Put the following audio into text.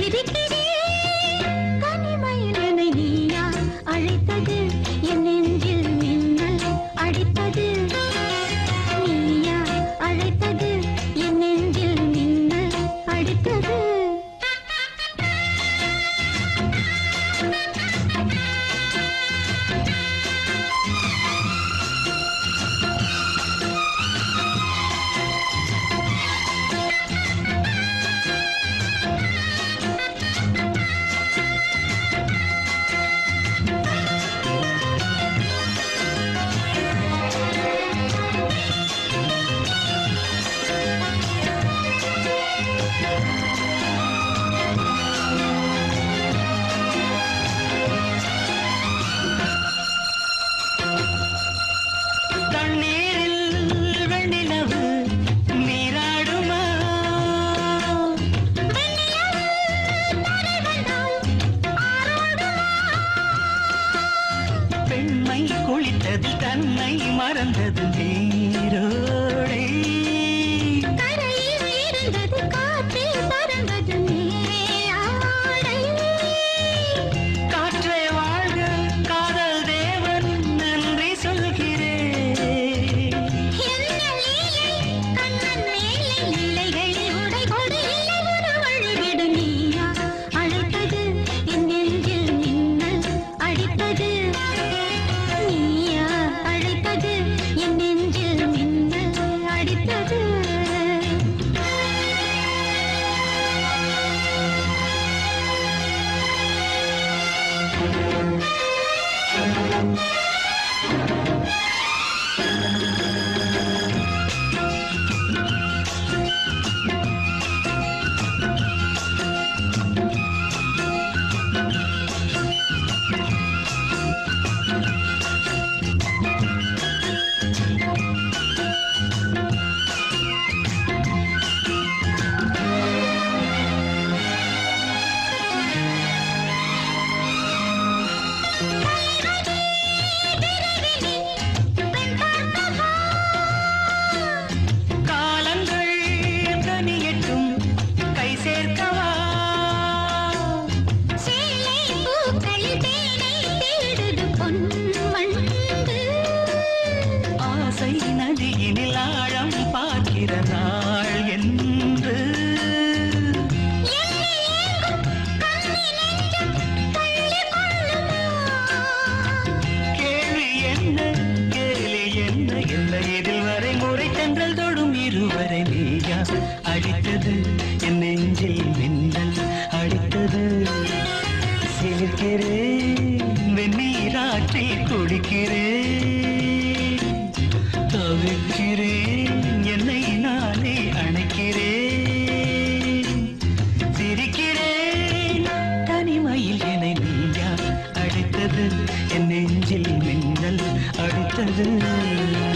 गिर की பெண்மை குளித்தது தன்னை மறந்தது நீரோடே. இதுவரை நீயா? அடித்தது என் நெஞ்சில் மின்னல். அடித்தது சேர்க்கிறேன். வெந்நீராற்றில் குடிக்கிறேன். தவிக்கிறேன் என்னை நானே அணைக்கிறேன். சிரிக்கிறேன். தனிமையில் என்னை நீயா? அடித்தது என் நெஞ்சில் மின்னல். அடித்தது